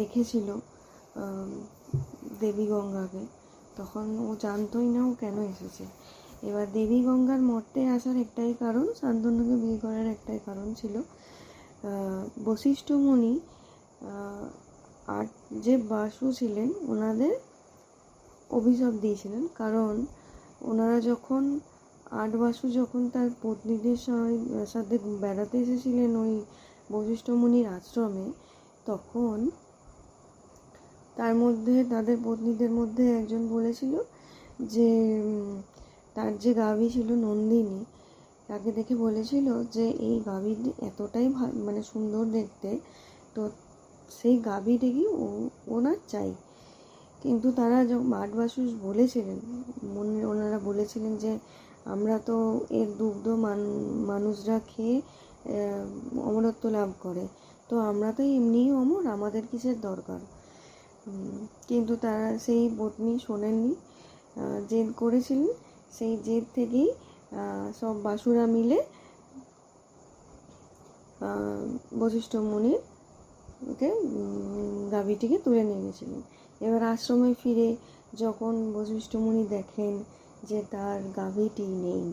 দেখেছিল দেবী গঙ্গাকে। তখন ও জানতোই না ও কেন এসেছে। এবার দেবী গঙ্গার মর্তে আসার একটাই কারণ, শান্তনুকে বিয়ে করার একটাই কারণ ছিল বশিষ্ঠমণি বশিষ্ঠ আর যে বাসু ছিলেন, ওনাদের অভিশাপ দিয়েছিলেন। কারণ ওনারা যখন, আট বাসু যখন তার পত্নীদের সাথে বেড়াতে এসেছিলেন ওই বশিষ্ঠ মুনির আশ্রমে তখন তার মধ্যে, তাদের পত্নীদের মধ্যে একজন বলেছিল যে তার যে গাভী ছিল নন্দিনী, তাকে দেখে বলেছিল যে, এই গাভী এতটাই মানে সুন্দর দেখতে, তো সেই গাভীটাকে ও, ওনার চাই? কিন্তু তারা যখন মাঠবাসুস বলেছিলেন, মনে, ওনারা বলেছিলেন যে, আমরা তো এর দুগ্ধ মান, মানুষরা খেয়ে অমরত্ব লাভ করে। তো আমরা তো এমনিই অমর, আমাদের কিসের দরকার? কিন্তু তারা সেই পত্নী শোনেননি। জেদ করেছিলেন, সেই জেদ থেকেই সব বাসুরা মিলে বশিষ্ঠ মুনির ওকে গাভীটিকে তুলে নিয়ে গেছিলেন। এবার আশ্রমে ফিরে যখন বশিষ্ঠ মুনি দেখেন যে তার গাভীটি নেই,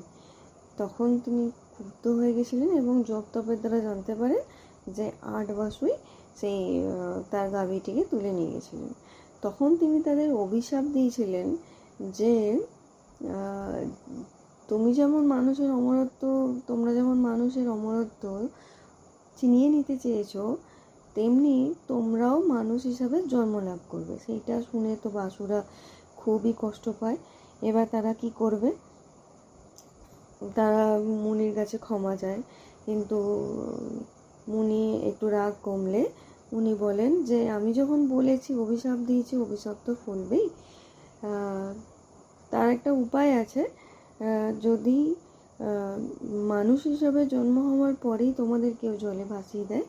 তখন তিনি ক্ষুব্ধ হয়ে গেছিলেন এবং জপ তপের দ্বারা জানতে পারেন যে আট বাসুই সেই তার গাভীটিকে তুলে নিয়ে গেছিলেন। তখন তিনি তাদের অভিশাপ দিয়েছিলেন যে তুমি যেমন মানুষের অমরত্ব, তোমরা যেমন মানুষের অমরত্ব চিনিয়ে নিতে চেয়েছো, তেমনি তোমরাও মানুষ হিসাবে জন্ম লাভ করবে। সেইটা শুনে তো বাসুরা খুবই কষ্ট পায়। এবার তারা কি করবে? তারা মুনির কাছে ক্ষমা চায়। কিন্তু মুনি একটু রাগ কমলে উনি বলেন যে, আমি যখন বলেছি, অভিশাপ দিয়েছি, অভিশাপ তো ফলবেই। তার একটা উপায় আছে। যদি মানুষ হিসাবে জন্ম হওয়ার পরেই তোমাদের কেউ জলে ভাসিয়ে দেয়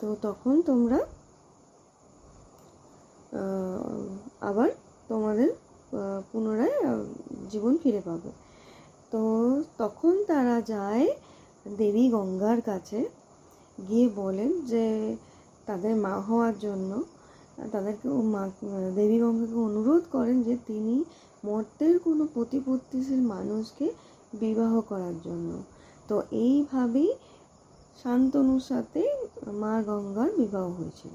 তো তখন তোমরা আবার তোমাদের পুনরায় জীবন ফিরে পাবে। তো তখন তারা যায় দেবী গঙ্গার কাছে। গিয়ে বলেন যে তাদের মা হওয়ার জন্য, তাদেরকে মা, দেবী গঙ্গাকে অনুরোধ করেন যে তিনি মর্তের কোনো প্রতিপত্তিশীল মানুষকে বিবাহ করার জন্য। তো এইভাবেই শান্তনুর সাথে মা গঙ্গার বিবাহ হয়েছিল।